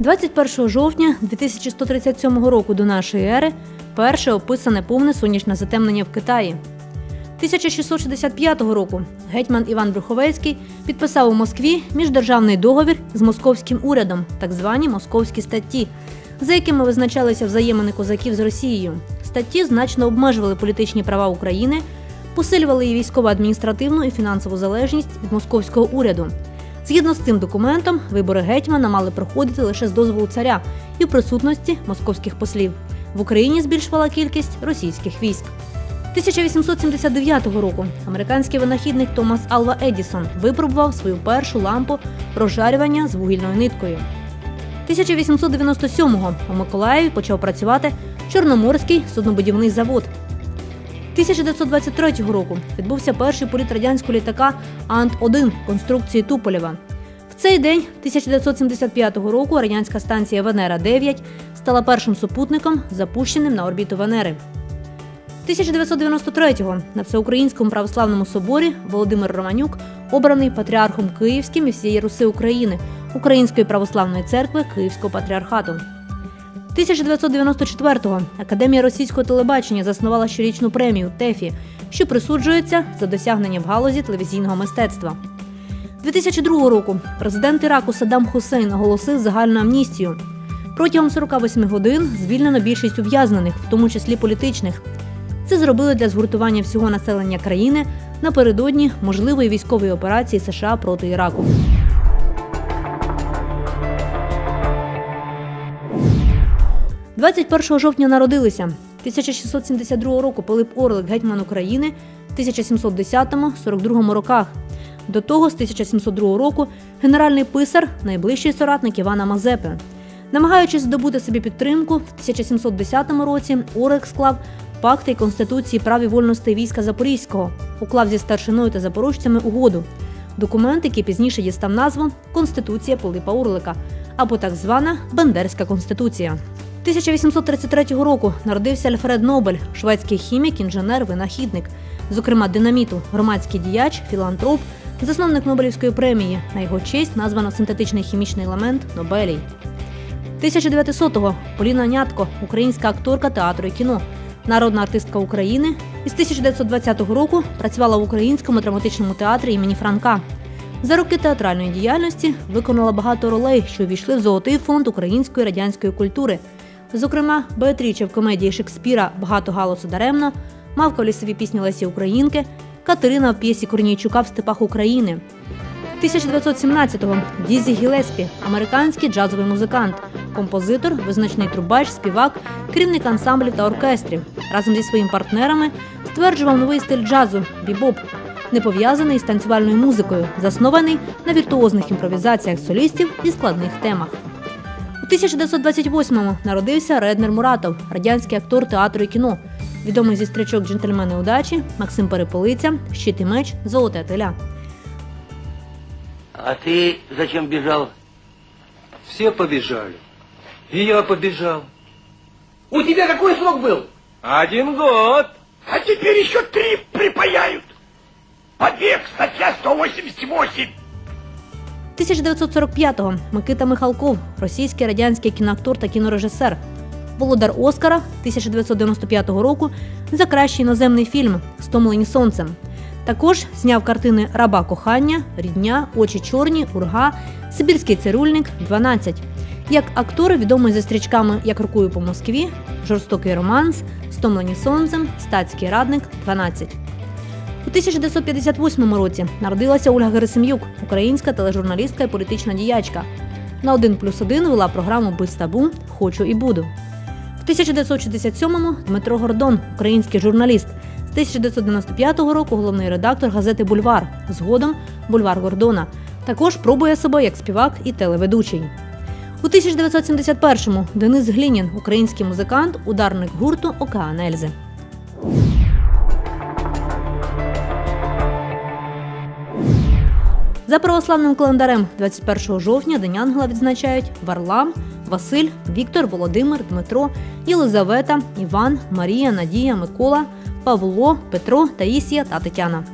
21 жовтня 2137 року до нашої ери перше описане повне сонячне затемнення в Китаї. 1665 року гетьман Іван Брюховецький підписав у Москві міждержавний договір з московським урядом, так звані московські статті, за якими визначалися взаємини козаків з Росією. Статті значно обмежували політичні права України, посилювали її військово-адміністративну і фінансову залежність від московського уряду. Згідно з цим документом, вибори гетьмана мали проходити лише з дозволу царя і в присутності московських послів. В Україні збільшувала кількість російських військ. 1879 року американський винахідник Томас Алва Едісон випробував свою першу лампу розжарювання з вугільною ниткою. 1897-го у Миколаєві почав працювати Чорноморський суднобудівний завод. 1923 року відбувся перший політ радянського літака Ант-1 конструкції Туполєва. В цей день 1975 року радянська станція Венера-9 стала першим супутником, запущеним на орбіту Венери. 1993-го на Всеукраїнському православному соборі Володимир Романюк обраний патріархом Київським і всієї Руси України Української православної церкви Київського патріархату. 1994-го Академія російського телебачення заснувала щорічну премію ТЕФІ, що присуджується за досягнення в галузі телевізійного мистецтва. 2002 року президент Іраку Саддам Хусейн оголосив загальну амністію. Протягом 48 годин звільнено більшість ув'язнених, в тому числі політичних. Це зробили для згуртування всього населення країни напередодні можливої військової операції США проти Іраку. – 21 жовтня народилися 1672 року Пилип Орлик, гетьман України, в 1710-42 роках. До того, з 1702 року, генеральний писар, найближчий соратник Івана Мазепи. Намагаючись здобути собі підтримку, в 1710 році Орик склав пакти й конституції прав і вольностей війська Запорізького, уклав зі старшиною та запорожцями угоду. Документ, який пізніше дістав назву Конституція Пилипа Орлика або так звана Бендерська конституція. 1833 року народився Альфред Нобель, шведський хімік, інженер, винахідник, зокрема динаміту, громадський діяч, філантроп, засновник Нобелівської премії. На його честь названо синтетичний хімічний елемент Нобелій. 1900-го Поліна Нятко, українська акторка театру і кіно, народна артистка України. Із 1920 року працювала в українському драматичному театрі імені Франка. За роки театральної діяльності виконала багато ролей, що увійшли в золотий фонд української радянської культури. Зокрема, Беатріче в комедії Шекспіра Багато галасу даремно, Мавка в лісовій пісні Лесі Українки, Катерина в п'єсі Корнійчука в степах України. 1917-го Дізі Гілеспі, американський джазовий музикант, композитор, визначний трубач, співак, керівник ансамблів та оркестрів. Разом зі своїми партнерами стверджував новий стиль джазу бібоп, не пов'язаний з танцювальною музикою, заснований на віртуозних імпровізаціях солістів і складних темах. У 1928-му народився Реднер Муратов, радянський актор театру і кіно, відомий зі стрічок Джентльмени удачі, Максим Переполиця, Щит і меч, Золоте теля. А ты зачем бежал? Все побежали. И я побежал. У тебя какой срок был? Один год. А теперь еще три припаяют. Побег, статья 188. 1945-го Микита Михалков, російський радянський кіноактор та кінорежисер. Володар Оскара 1995 року за кращий іноземний фільм Стомлені сонцем. Також зняв картини Раба кохання, Рідня, Очі чорні, Урга, Сибірський цирульник 12. Як актор відомий за стрічками Як рукою по Москві, Жорстокий романс, Стомлені сонцем, Статський радник 12. У 1958 році народилася Ольга Герасим'юк, українська тележурналістка і політична діячка. На 1 плюс 1 вела програму Без табу Хочу і буду. В 1967-му Дмитро Гордон, український журналіст. З 1995 року головний редактор газети Бульвар. Згодом Бульвар Гордона. Також пробує себе як співак і телеведучий. У 1971-му Денис Глінін, український музикант, ударник гурту Океан Ельзи. За православним календарем 21 жовтня День Ангела відзначають Варлам, Василь, Віктор, Володимир, Дмитро, Єлизавета, Іван, Марія, Надія, Микола, Павло, Петро, Таїсія та Тетяна.